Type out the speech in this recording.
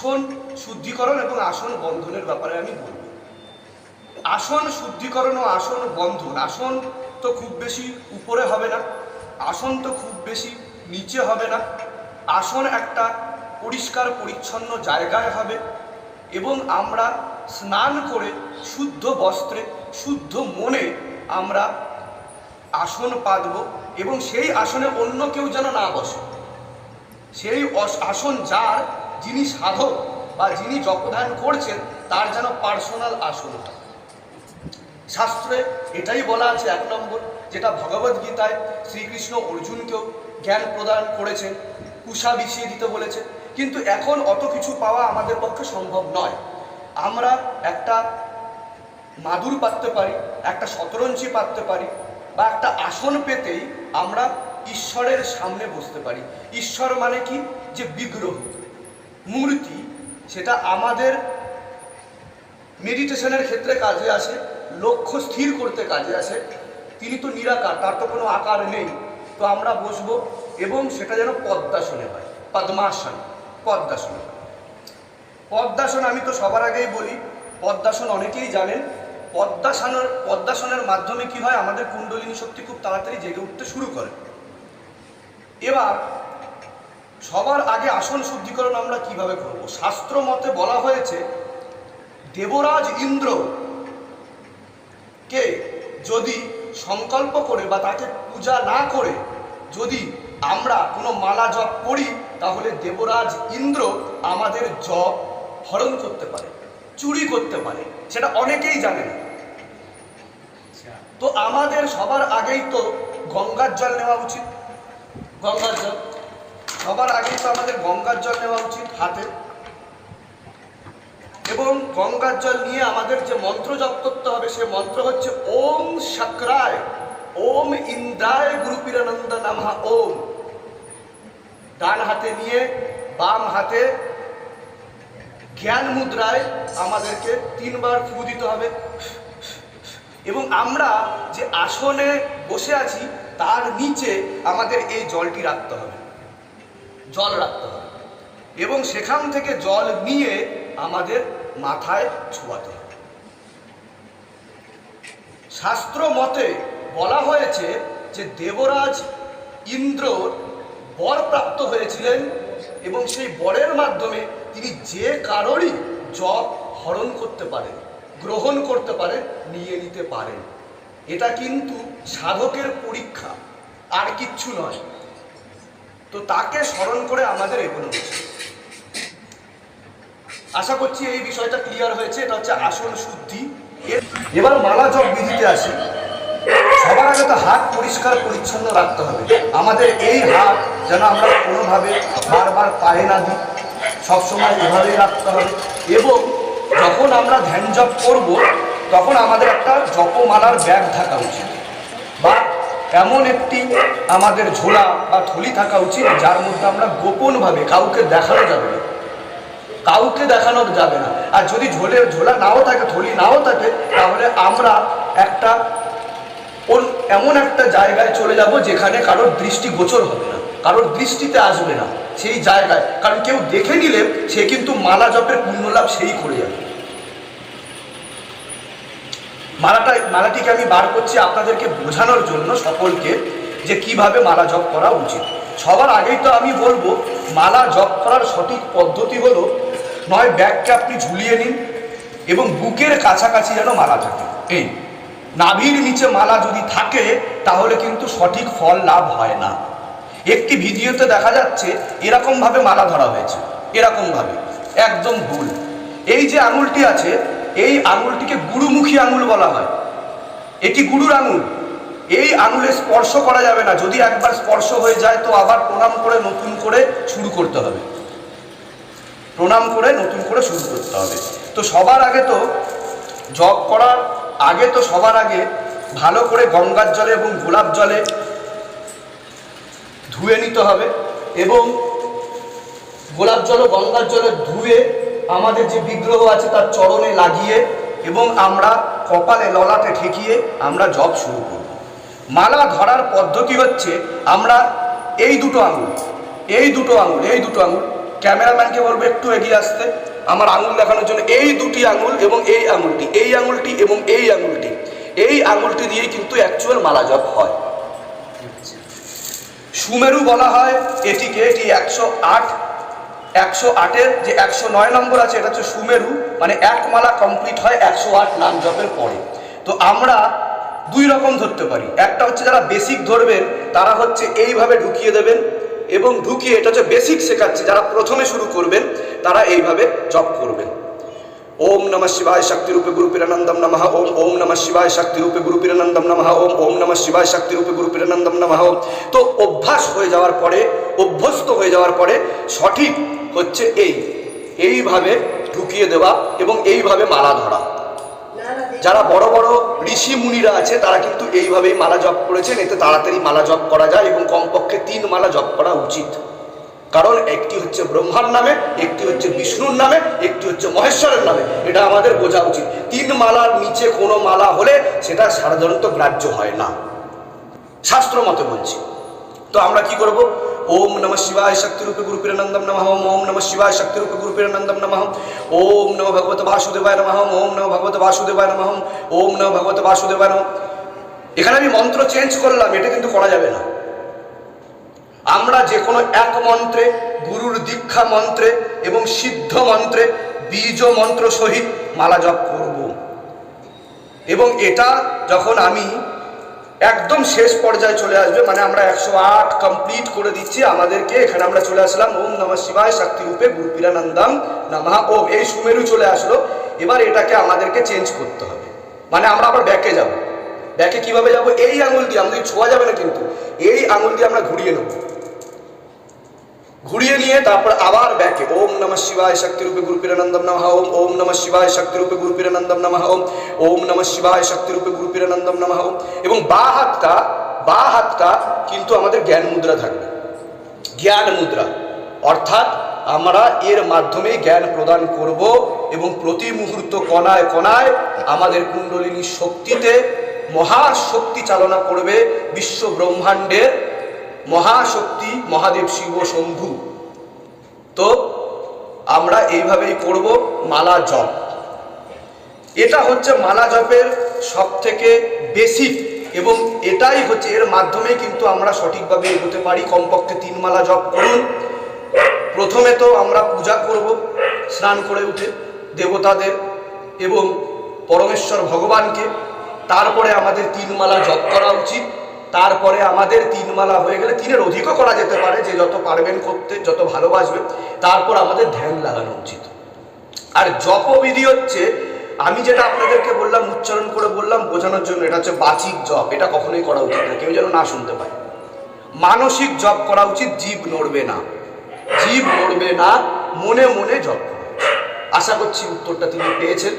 আসন শুদ্ধিকরণ এবং আসন বন্ধনের ব্যাপারে আমি বলব। আসন শুদ্ধিকরণ ও আসন বন্ধন, আসন তো খুব বেশি উপরে হবে না, আসন তো খুব বেশি নিচে হবে না, আসন একটা পরিষ্কার পরিচ্ছন্ন জায়গায় হবে এবং আমরা স্নান করে শুদ্ধ বস্ত্রে, শুদ্ধ মনে আমরা আসন পাতব এবং সেই আসনে অন্য কেউ যেন না বসে। সেই আসন যার যিনি সাধক বা যিনি জপদান করছেন, তার যেন পার্সোনাল আসন হয়। শাস্ত্রে এটাই বলা আছে এক নম্বর, যেটা ভগবদ গীতায় শ্রীকৃষ্ণ অর্জুনকেও জ্ঞান প্রদান করেছেন কুষা বিছিয়ে দিতে বলেছে কিন্তু এখন অত কিছু পাওয়া আমাদের পক্ষে সম্ভব নয়। আমরা একটা মাদুর পাততে পারি, একটা শতরঞ্চি পাততে পারি, বা একটা আসন পেতেই আমরা ঈশ্বরের সামনে বসতে পারি। ঈশ্বর মানে কি? যে বিগ্রহ। মূর্তি, সেটা আমাদের মেডিটেশনের ক্ষেত্রে কাজে আসে, লক্ষ্য স্থির করতে কাজে আসে। তিনি তো নিরাকার, তার তো কোনো আকার নেই। তো আমরা বসবো এবং সেটা যেন পদ্মাসনে হয়, পদ্মাসন পদ্মাসন। পদ্মাসন আমি তো সবার আগেই বলি, পদ্মাসন অনেকেই জানেন। পদ্মাসনের পদ্মাসনের মাধ্যমে কি হয়, আমাদের কুণ্ডলিনী শক্তি খুব তাড়াতাড়ি জেগে উঠতে শুরু করে। এবার সবার আগে আসন শুদ্ধিকরণ আমরা কীভাবে করব? শাস্ত্র মতে বলা হয়েছে দেবরাজ ইন্দ্র কে যদি সংকল্প করে বা তাকে পূজা না করে যদি আমরা কোনো মালা জপ করি তাহলে দেবরাজ ইন্দ্র আমাদের জপ হরণ করতে পারে চুরি করতে পারে সেটা অনেকেই জানে না। তো আমাদের সবার আগেই তো গঙ্গার জল নেওয়া উচিত। গঙ্গার জল। সবার আগে তো আমাদের গঙ্গার জল নেওয়া উচিত হাতে। এবং গঙ্গার জল নিয়ে আমাদের যে মন্ত্র জপ করতে হবে, সে মন্ত্র হচ্ছে ওম শক্রায়, ওম ইন্দ্রায় গুরুপিরানন্দ নামা ওম। ডান হাতে নিয়ে বাম হাতে জ্ঞান মুদ্রায় আমাদেরকে তিনবার ফু দিতে হবে। এবং আমরা যে আসনে বসে আছি, তার নিচে আমাদের এই জলটি রাখতে হবে। জল রাখতে হবে। এবং সেখান থেকে জল নিয়ে আমাদের মাথায় ছোঁয়াতে হবে। শাস্ত্র মতে বলা হয়েছে যে দেবরাজ ইন্দ্র বর প্রাপ্ত হয়েছিলেন এবং সেই বরের মাধ্যমে তিনি যে কারোরই জপ হরণ করতে পারেন, গ্রহণ করতে পারেন, নিয়ে নিতে পারেন। এটা কিন্তু সাধকের পরীক্ষা, আর কিচ্ছু নয়। তো তাকে স্মরণ করে আমাদের এগোনো উচিত আশা করছি এই বিষয়টা ক্লিয়ার হয়েছে, এটা হচ্ছে আসন শুদ্ধি। এবার মালা জপ বিধিতে আসি। সবার আগে তো হাত পরিষ্কার পরিচ্ছন্ন রাখতে হবে। আমাদের এই হাত যেন আমরা কোনোভাবে বারবার পায়ে না দিই। সবসময় এভাবেই রাখতে হবে। এবং যখন আমরা ধ্যান জপ করব, তখন আমাদের একটা জপমালার ব্যাগ থাকা উচিত। এমন একটি আমাদের ঝোলা বা থলি থাকা উচিত যার মধ্যে আমরা গোপনভাবে কাউকে দেখানো যাবে না। কাউকে দেখানো যাবে না। আর যদি ঝোলে, ঝোলা নাও থাকে, থলি নাও থাকে, তাহলে আমরা একটা এমন একটা জায়গায় চলে যাব যেখানে কারোর দৃষ্টি গোচর হবে না, কারোর দৃষ্টিতে আসবে না সেই জায়গায়। কারণ কেউ দেখে নিলে সে কিন্তু মালা জপের পুণ্যলাভ সেই করে যাবে। মালাটা, মালাটিকে আমি বার করছি আপনাদেরকে বোঝানোর জন্য সকলকে যে কীভাবে মালা জপ করা উচিত। সবার আগেই তো আমি বলব, মালা জপ করার সঠিক পদ্ধতি হলো, নয় ব্যাগকে আপনি ঝুলিয়ে নিন এবং বুকের কাছাকাছি যেন মালা থাকে। এই, নাভির নিচে মালা যদি থাকে, তাহলে কিন্তু সঠিক ফল লাভ হয় না। একটি ভিডিওতে দেখা যাচ্ছে, এরকমভাবে মালা ধরা হয়েছে। এরকমভাবে। একদম ভুল। এই যে আঙুলটি আছে এই আঙুলটিকে গুরুমুখী আঙুল বলা হয়। এটি গুরুর আঙুল। এই আঙুলে স্পর্শ করা যাবে না। যদি একবার স্পর্শ হয়ে যায়, তো আবার প্রণাম করে নতুন করে শুরু করতে হবে। প্রণাম করে নতুন করে শুরু করতে হবে। তো সবার আগে তো জব করার আগে তো সবার আগে ভালো করে গঙ্গার জলে এবং গোলাপ জলে ধুয়ে নিতে হবে এবং গোলাপ জল ও গঙ্গার জলে ধুয়ে আমাদের যে বিগ্রহ আছে তার চরণে লাগিয়ে এবং আমরা কপালে ললাটে ঠেকিয়ে আমরা জপ শুরু করব। মালা ধরার পদ্ধতি হচ্ছে আমরা এই দুটো আঙুল, এই দুটো আঙুল, এই দুটো আঙুল। ক্যামেরাম্যানকে বলব একটু এগিয়ে আসতে। আমার আঙুল দেখানোর জন্য এই দুটি আঙুল এবং এই আঙুলটি এই আঙুলটি এবং এই আঙুলটি। এই আঙুলটি দিয়েই কিন্তু অ্যাকচুয়াল মালা জপ হয়। সুমেরু বলা হয় এটিকে, এটি একশো আট একশো আটের যে একশো নয় নম্বর আছে, এটা হচ্ছে সুমেরু মানে এক মালা কমপ্লিট হয় একশো আট নাম জপের পরে। তো আমরা দুই রকম ধরতে পারি। একটা হচ্ছে যারা বেসিক ধরবেন তারা হচ্ছে এইভাবে ঢুকিয়ে দেবেন এবং ঢুকিয়ে, এটা হচ্ছে বেসিক শেখাচ্ছে, যারা প্রথমে শুরু করবেন, তারা এইভাবে জপ করবেন। ওম নম শিবায় শক্তি রূপে গুরু পিরানন্দম নমঃ ওম ওম নম শিবায় শক্তি রূপে গুরু পিরানন্দম নমঃ ওম ওম নম শিবায় শক্তি রূপে গুরু পিরানন্দম নমঃ ওম। তো অভ্যাস হয়ে যাওয়ার পরে, অভ্যস্ত হয়ে যাওয়ার পরে সঠিক হচ্ছে এই। এইভাবে ঢুকিয়ে দেওয়া এবং এইভাবে মালা ধরা। যারা বড় বড় ঋষি মুনিরা আছে, তারা কিন্তু এইভাবেই মালা জপ করেছেন। এতে তাড়াতাড়ি মালা জপ করা যায় এবং কমপক্ষে তিন মালা জপ করা উচিত। কারণ একটি হচ্ছে ব্রহ্মার নামে, একটি হচ্ছে বিষ্ণুর নামে, একটি হচ্ছে মহেশ্বরের নামে। এটা আমাদের বোঝা উচিত। তিন মালার নিচে কোনো মালা হলে সেটা সাধারণত গ্রাহ্য হয় না। শাস্ত্র মতে বলছি। তো আমরা কি করব? ওম নম শিবায় শক্তি রূপে গুরু পিরানন্দম নমঃ ওম নম শিবায় শক্তি রূপে গুরু পিরানন্দম নমঃ ওম নম ভগবত বাসুদেবায় নমঃ ওম নম ভগবত বাসুদেবায় নমঃ ওম নম ভগবত বাসুদেবায় নমঃ এখানে আমি মন্ত্র চেঞ্জ করলাম, এটা কিন্তু করা যাবে না। আমরা যে কোনো এক মন্ত্রে, গুরুর দীক্ষা মন্ত্রে এবং সিদ্ধ মন্ত্রে, বীজ মন্ত্র সহিত মালা জপ করব। এবং এটা যখন আমি একদম শেষ পর্যায়ে চলে আসবে মানে আমরা একশো আট কমপ্লিট করে দিচ্ছি আমাদেরকে, এখানে আমরা চলে আসলাম, ওম নমঃ শিবায় শক্তি রূপে গুরু পিরানন্দম ওম এই সুমেরু চলে আসলো, এবার এটাকে আমাদেরকে চেঞ্জ করতে হবে। মানে আমরা আবার ব্যাকে যাব। ব্যাকে কীভাবে যাব? এই আঙুল দিয়ে। আমাদের ছোঁয়া যাবে না কিন্তু। এই আঙুল দিয়ে আমরা ঘুরিয়ে নেব। ঘুরিয়ে নিয়ে তারপর আবার ব্যাকে। ওম নম শিবায় শক্তি রূপে গুরু পিরানন্দম নমঃ। ওম ওম নম শিবায় শক্তি রূপে গুরু পিরানন্দম নমঃ। ওম ওম নম শিবায় শক্তি রূপে গুরু পিরানন্দম নমঃ। ওম এবং বা হাতটা বা হাতটা কিন্তু আমাদের জ্ঞান মুদ্রা থাকবে। জ্ঞান মুদ্রা। অর্থাৎ আমরা এর মাধ্যমে জ্ঞান প্রদান করব এবং প্রতি মুহূর্ত কণায় কণায় আমাদের কুণ্ডলিনী শক্তিতে মহাশক্তি চালনা করবে বিশ্ব ব্রহ্মাণ্ডের মহাশক্তি মহাদেব শিব শম্ভু। তো আমরা এইভাবেই করব মালা জপ। এটা হচ্ছে মালা জপের সব থেকে বেসিক এবং এটাই হচ্ছে এর মাধ্যমে কিন্তু আমরা সঠিকভাবে এগোতে পারি। কমপক্ষে তিন মালা জপ করুন। প্রথমে তো আমরা পূজা করব, স্নান করে উঠে দেবতাদের এবং পরমেশ্বর ভগবানকে। তারপরে আমাদের তিন মালা জপ করা উচিত। তারপরে আমাদের তিন মালা হয়ে গেলে তিনের অধিকও করা যেতে পারে, যে যত পারবেন করতে, যত ভালোবাসবেন, তারপর আমাদের ধ্যান লাগানো উচিত। আর জপবিধি হচ্ছে, আমি যেটা আপনাদেরকে বললাম, উচ্চারণ করে বললাম, বোঝানোর জন্য, এটা হচ্ছে বাচিক জপ, এটা কখনোই করা উচিত না, কেউ যেন না শুনতে পায়। মানসিক জপ করা উচিত, জীব নড়বে না। জীব নড়বে না, মনে মনে জপ আশা করছি উত্তরটা তিনি পেয়েছেন।